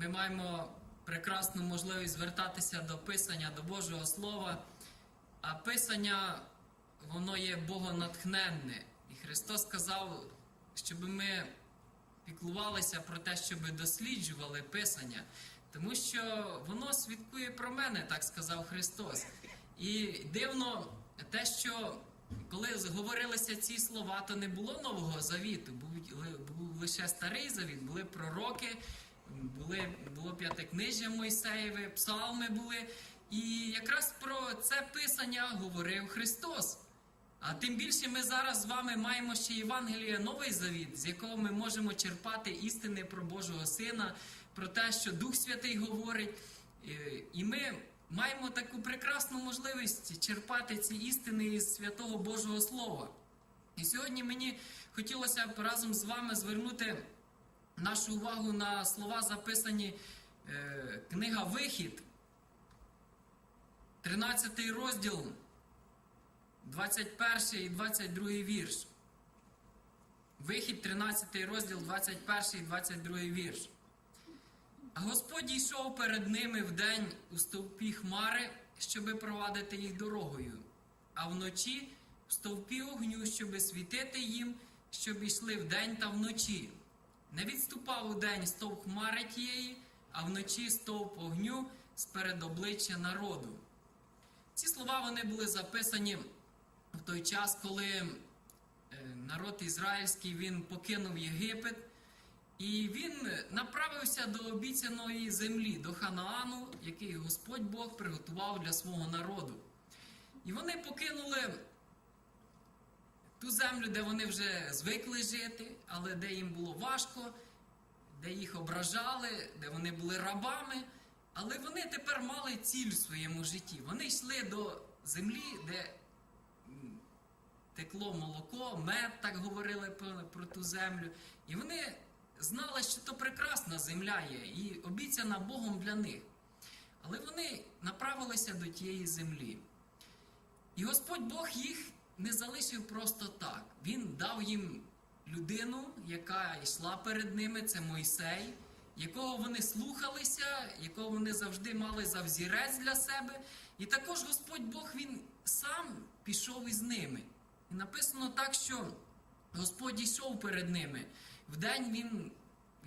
ми маємо прекрасну можливість звертатися до Писання, до Божого Слова. А Писання, воно є богонатхненне. І Христос сказав, щоб ми піклувалися про те, щоб досліджували Писання, тому що воно свідкує про мене, так сказав Христос. І дивно те, що коли говорилися ці слова, то не було Нового Завіту, був лише старий завіт, були пророки, були, було п'ятикнижжя Мойсеєве, псалми були. І якраз про це писання говорив Христос. А тим більше ми зараз з вами маємо ще Євангеліє Новий Завіт, з якого ми можемо черпати істини про Божого Сина, про те, що Дух Святий говорить. І- І ми маємо таку прекрасну можливість черпати ці істини із святого Божого Слова. І сьогодні мені хотілося б разом з вами звернути нашу увагу на слова, записані е, книга Вихід, 13 розділ. 21 і 22 вірш. Вихід 13 розділ, 21 і 22 вірш. А Господь йшов перед ними вдень у стовпі хмари, щоби провадити їх дорогою, а вночі в стовпі огню, щоби світити їм, щоб йшли вдень та вночі. Не відступав удень стовп хмари тієї, а вночі стовп огню сперед обличчя народу. Ці слова вони були записані в той час, коли е, народ ізраїльський він покинув Єгипет, і він направився до обіцяної землі, до Ханаану, який Господь Бог приготував для свого народу. І вони покинули ту землю, де вони вже звикли жити, але де їм було важко, де їх ображали, де вони були рабами. Але вони тепер мали ціль в своєму житті. Вони йшли до землі, де текло молоко, мед, так говорили про, ту землю. І вони знали, що то прекрасна земля є і обіцяна Богом для них. Але вони направилися до тієї землі. І Господь Бог їх не залишив просто так. Він дав їм людину, яка йшла перед ними, це Мойсей, якого вони слухалися, якого вони завжди мали за взірець для себе. І також Господь Бог він сам пішов із ними. І написано так, що Господь йшов перед ними. Вдень він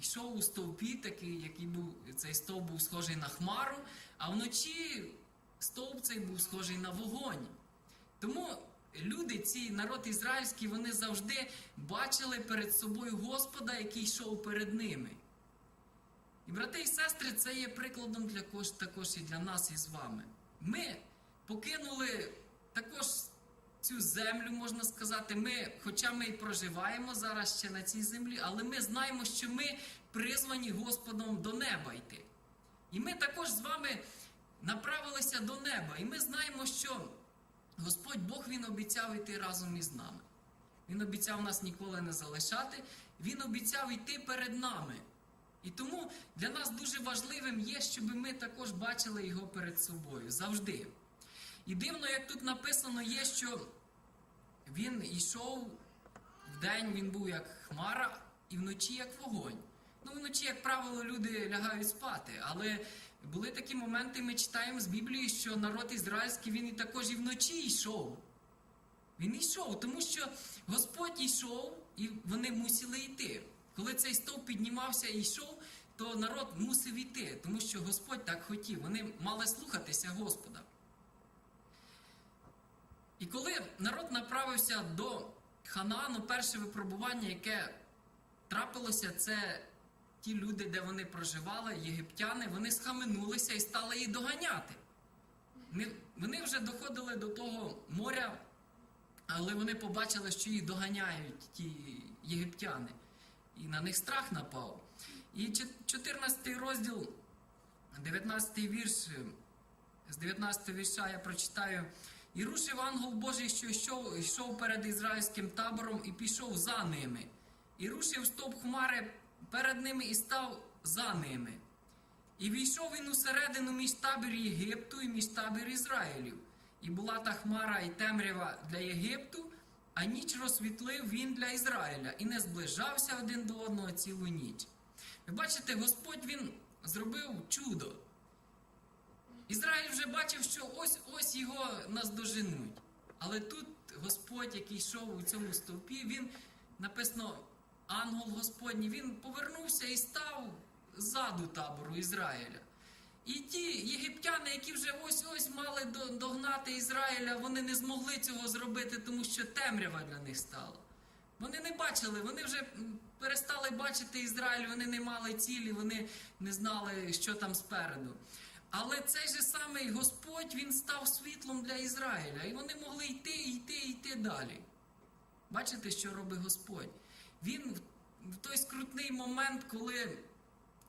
йшов у стовпі, такий, який був, цей стовп був схожий на хмару, а вночі стовп цей був схожий на вогонь. Тому люди, ці народ ізраїльський, вони завжди бачили перед собою Господа, який йшов перед ними. І брати і сестри, це є прикладом для кож, також і для нас і з вами. Ми покинули також цю землю, можна сказати. Ми, хоча ми і проживаємо зараз ще на цій землі, але ми знаємо, що ми призвані Господом до неба йти. І ми також з вами направилися до неба. І ми знаємо, що Господь Бог Він обіцяв йти разом із нами. Він обіцяв нас ніколи не залишати, Він обіцяв йти перед нами. І тому для нас дуже важливим є, щоб ми також бачили його перед собою завжди. І дивно, як тут написано, є, що він йшов вдень, він був як хмара, і вночі як вогонь. Ну, вночі, як правило, люди лягають спати. Але були такі моменти, ми читаємо з Біблії, що народ ізраїльський він і також і вночі йшов. Він йшов, тому що Господь йшов, і вони мусили йти. Коли цей стовп піднімався і йшов, то народ мусив йти, тому що Господь так хотів. Вони мали слухатися Господа. І коли народ направився до Ханаану, перше випробування, яке трапилося, це ті люди, де вони проживали, єгиптяни, вони схаменулися і стали їх доганяти. Вони- вже доходили до того моря, але вони побачили, що їх доганяють ті єгиптяни. І на них страх напав. І чет- 14 розділ, 19 вірш, з 19 вірша я прочитаю. І рушив ангел Божий, що йшов, йшов перед ізраїльським табором і пішов за ними. І рушив стовп хмари перед ними і став за ними. І війшов він усередину між табір Єгипту і між табір Ізраїлів. І була та хмара і темрява для Єгипту, а ніч розсвітлив він для Ізраїля і не зближався один до одного цілу ніч. Ви бачите, Господь він зробив чудо. Ізраїль вже бачив, що ось ось його наздоженуть. Але тут Господь, який йшов у цьому стовпі, він написано, ангел Господній, він повернувся і став ззаду табору Ізраїля. І ті єгиптяни, які вже ось ось мали догнати Ізраїля, вони не змогли цього зробити, тому що темрява для них стала. Вони не бачили, вони вже перестали бачити Ізраїль, вони не мали цілі, вони не знали, що там спереду. Але цей же самий Господь він став світлом для Ізраїля, і вони могли йти, йти, йти далі. Бачите, що робить Господь? Він в- той скрутний момент, коли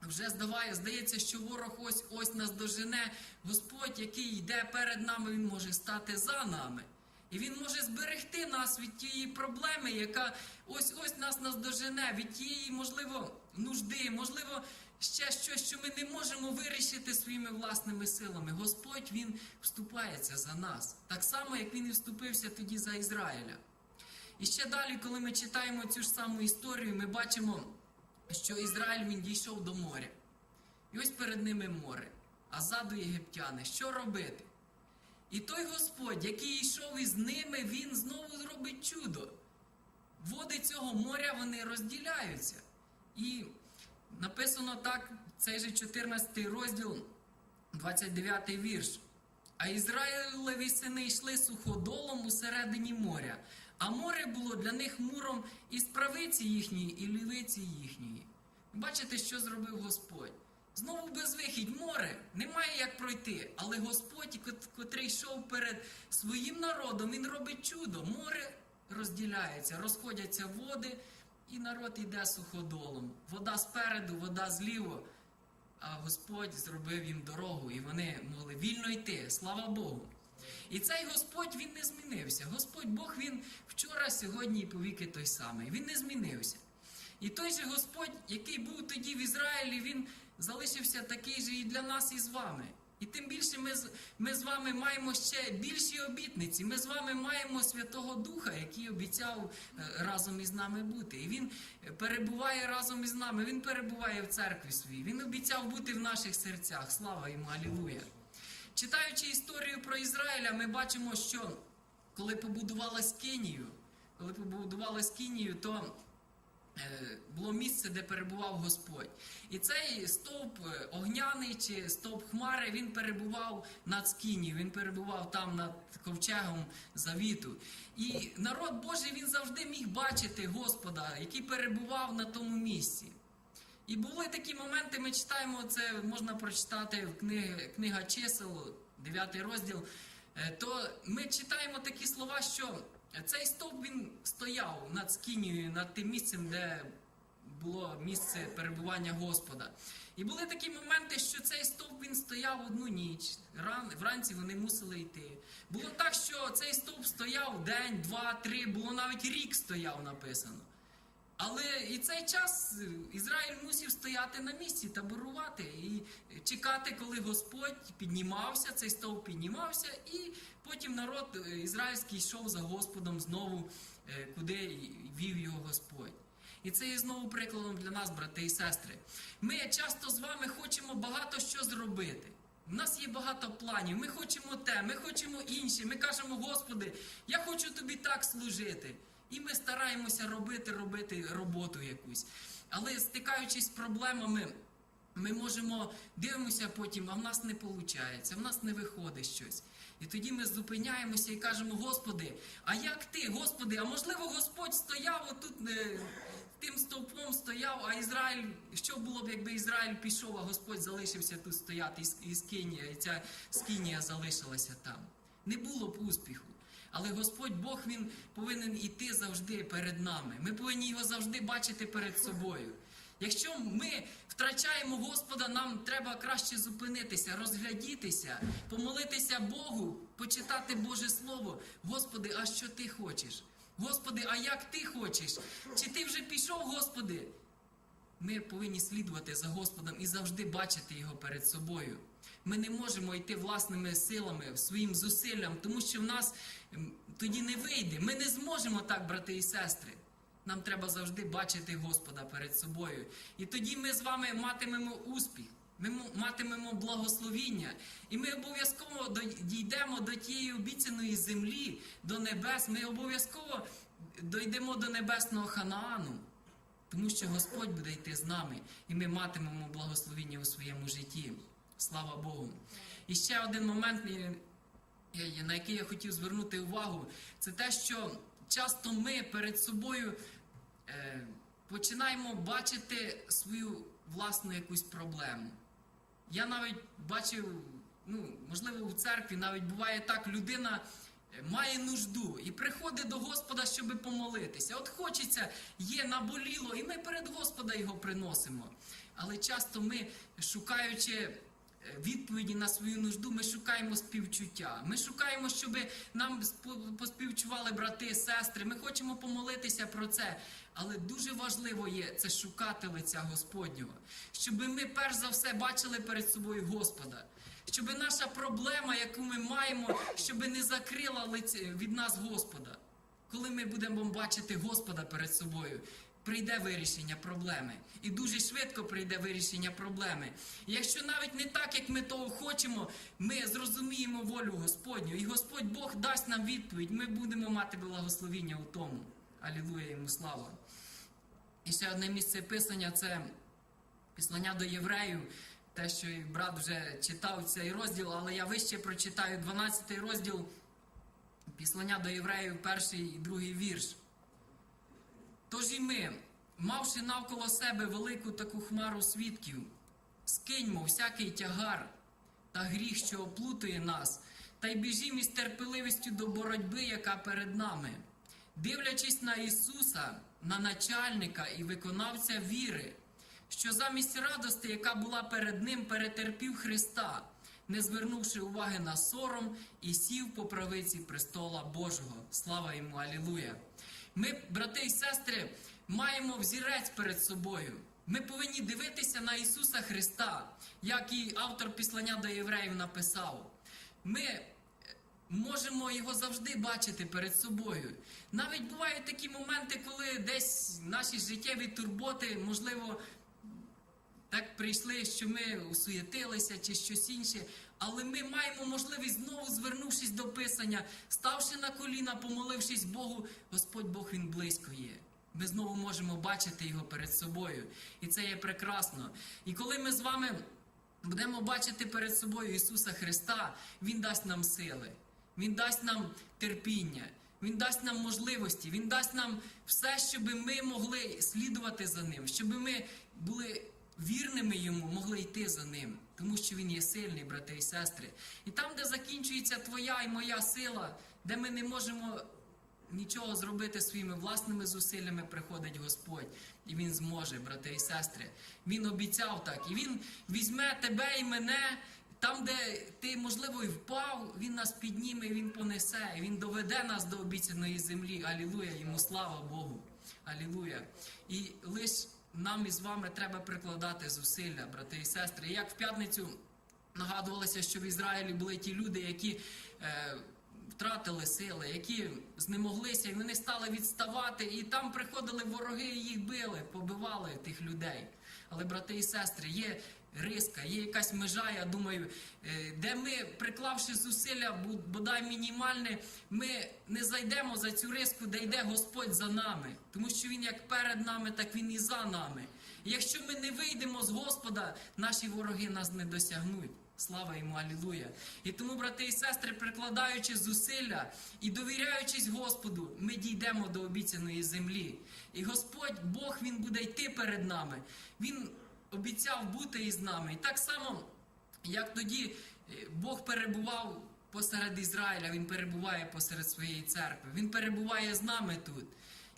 вже здаває, здається, що ворог ось ось нас дожене. Господь, який йде перед нами, він може стати за нами. І він може зберегти нас від тієї проблеми, яка ось ось нас наздожене, від тієї, можливо, нужди, можливо, ще щось, що ми не можемо вирішити своїми власними силами. Господь він вступається за нас, так само, як він і вступився тоді за Ізраїля. І ще далі, коли ми читаємо цю ж саму історію, ми бачимо, що Ізраїль він дійшов до моря. І ось перед ними море, а ззаду єгиптяни. Що робити? І той Господь, який йшов із ними, він знову зробить чудо. Води цього моря вони розділяються. І написано так, цей же 14 розділ, 29 вірш. А Ізраїлеві сини йшли суходолом усередині моря, а море було для них муром із правиці їхньої і лівиці їхньої. Бачите, що зробив Господь? Знову безвихідь, море, немає як пройти. Але Господь, котрий йшов перед своїм народом, він робить чудо. Море розділяється, розходяться води, і народ йде суходолом. Вода спереду, вода зліво. А Господь зробив їм дорогу, і вони могли вільно йти. Слава Богу. І цей Господь він не змінився. Господь Бог він вчора, сьогодні і повіки той самий. Він не змінився. І той же Господь, який був тоді в Ізраїлі, він залишився такий же і для нас, і з вами. І тим більше ми, ми з вами маємо ще більші обітниці. Ми з вами маємо Святого Духа, який обіцяв е, разом із нами бути. І він е, перебуває разом із нами. Він перебуває в церкві своїй. Він обіцяв бути в наших серцях. Слава йому, алілуя. Читаючи історію про Ізраїля, ми бачимо, що коли побудувалась Кенію, коли побудувалась Кенію, то е, було місце, де перебував Господь. І цей стовп е, огняний чи стовп хмари, він перебував над Скінією, він перебував там над ковчегом завіту. І народ Божий він завжди міг бачити Господа, який перебував на тому місці. І були такі моменти, ми читаємо це, можна прочитати в книги, книга чисел, 9 розділ. Е, То ми читаємо такі слова, що цей стовп він стояв над скінією, над тим місцем, де було місце перебування Господа. І були такі моменти, що цей стовп він стояв одну ніч. Ран, вранці вони мусили йти. Було так, що цей стовп стояв день, два, три, було навіть рік стояв написано. Але і цей час Ізраїль мусив стояти на місці, таборувати і чекати, коли Господь піднімався, цей стовп піднімався, і потім народ ізраїльський йшов за Господом знову, е, куди вів його Господь. І це є знову прикладом для нас, брати і сестри. Ми часто з вами хочемо багато що зробити. У нас є багато планів. Ми хочемо те, ми хочемо інше. Ми кажемо, Господи, я хочу тобі так служити. І ми стараємося робити, робити роботу якусь. Але стикаючись з проблемами, ми можемо дивимося потім, а в нас не виходить, в нас не виходить щось. І тоді ми зупиняємося і кажемо, Господи, а як ти, Господи, а можливо Господь стояв отут е, тим стовпом стояв, а Ізраїль, що було б, якби Ізраїль пішов, а Господь залишився тут стояти, і Скинія, і ця Скинія залишилася там. Не було б успіху. Але Господь Бог Він повинен іти завжди перед нами. Ми повинні його завжди бачити перед собою. Якщо ми втрачаємо Господа, нам треба краще зупинитися, розглядітися, помолитися Богу, почитати Боже Слово. Господи, а що ти хочеш? Господи, а як ти хочеш? Чи ти вже пішов, Господи? Ми повинні слідувати за Господом і завжди бачити його перед собою. Ми не можемо йти власними силами, своїм зусиллям, тому що в нас тоді не вийде. Ми не зможемо так, брати і сестри. Нам треба завжди бачити Господа перед собою. І тоді ми з вами матимемо успіх. Ми матимемо благословіння, і ми обов'язково дійдемо до тієї обіцяної землі, до небес. Ми обов'язково дійдемо до небесного Ханаану, тому що Господь буде йти з нами, і ми матимемо благословіння у своєму житті. Слава Богу. І ще один момент, на який я хотів звернути увагу, це те, що часто ми перед собою е, починаємо бачити свою власну якусь проблему. Я навіть бачив, ну, можливо, в церкві навіть буває так, людина е, має нужду і приходить до Господа, щоб помолитися. От хочеться, є наболіло, і ми перед Господа його приносимо. Але часто ми, шукаючи відповіді на свою нужду, ми шукаємо співчуття. Ми шукаємо, щоб нам поспівчували брати, сестри. Ми хочемо помолитися про це. Але дуже важливо є це шукати лиця Господнього, щоб ми перш за все бачили перед собою Господа. Щоб наша проблема, яку ми маємо, щоб не закрила від нас Господа. Коли ми будемо бачити Господа перед собою, прийде вирішення проблеми. І дуже швидко прийде вирішення проблеми. Якщо навіть не так, як ми того хочемо, ми зрозуміємо волю Господню, і Господь Бог дасть нам відповідь, ми будемо мати благословіння у тому. Алілуя йому слава. І ще одне місце писання це післання до євреїв. Те, що і брат вже читав цей розділ, але я вище прочитаю 12 розділ післання до євреїв, перший і другий вірш. Тож і ми, мавши навколо себе велику таку хмару свідків, скиньмо всякий тягар та гріх, що оплутує нас, та й біжімо із терпеливістю до боротьби, яка перед нами, дивлячись на Ісуса, на начальника і виконавця віри, що замість радости, яка була перед ним, перетерпів Христа, не звернувши уваги на сором і сів по правиці престола Божого. Слава йому, Алілуя! Ми, брати і сестри, маємо взірець перед собою. Ми повинні дивитися на Ісуса Христа, як і автор післання до євреїв написав. Ми е, можемо його завжди бачити перед собою. Навіть бувають такі моменти, коли десь наші життєві турботи, можливо, так прийшли, що ми усуєтилися чи щось інше. Але ми маємо можливість знову звернувшись до Писання, ставши на коліна, помолившись Богу, Господь Бог Він близько є. Ми знову можемо бачити його перед собою. І це є прекрасно. І коли ми з вами будемо бачити перед собою Ісуса Христа, Він дасть нам сили, Він дасть нам терпіння, Він дасть нам можливості, Він дасть нам все, щоб ми могли слідувати за Ним, щоб ми були вірними йому, могли йти за ним, тому що він є сильний, брати і сестри. І там, де закінчується твоя і моя сила, де ми не можемо нічого зробити своїми власними зусиллями, приходить Господь, і Він зможе, брати і сестри. Він обіцяв так, і Він візьме тебе і мене. Там, де ти, можливо, і впав, він нас підніме, він понесе, він доведе нас до обіцяної землі. Алілуя, йому слава Богу. Алілуя. І лише нам із вами треба прикладати зусилля, брати і сестри. Як в п'ятницю нагадувалося, що в Ізраїлі були ті люди, які е, втратили сили, які знемоглися, і вони стали відставати, і там приходили вороги, і їх били, побивали тих людей. Але, брати і сестри, є риска, є якась межа, я думаю, е, де ми, приклавши зусилля, бодай мінімальне, ми не зайдемо за цю риску, де йде Господь за нами. Тому що Він як перед нами, так Він і за нами. І якщо ми не вийдемо з Господа, наші вороги нас не досягнуть. Слава йому, алілуя. І тому, брати і сестри, прикладаючи зусилля і довіряючись Господу, ми дійдемо до обіцяної землі. І Господь, Бог, Він буде йти перед нами. Він обіцяв бути із нами. І так само, як тоді е, Бог перебував посеред Ізраїля, Він перебуває посеред своєї церкви. Він перебуває з нами тут.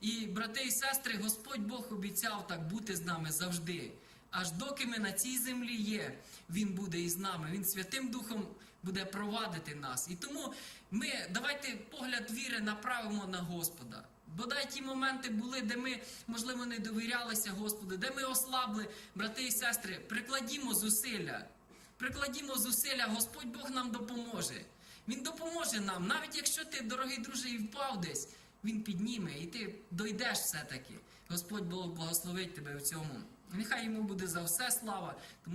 І, брати і сестри, Господь Бог обіцяв так бути з нами завжди. Аж доки ми на цій землі є, Він буде із нами. Він Святим Духом буде провадити нас. І тому ми давайте погляд віри направимо на Господа. Бодай ті моменти були, де ми, можливо, не довірялися Господу, де ми ослабли, брати і сестри, прикладімо зусилля. Прикладімо зусилля, Господь Бог нам допоможе. Він допоможе нам, навіть якщо ти, дорогий друже, і впав десь, він підніме, і ти дойдеш все-таки. Господь Бог благословить тебе в цьому. Нехай йому буде за все слава. Тому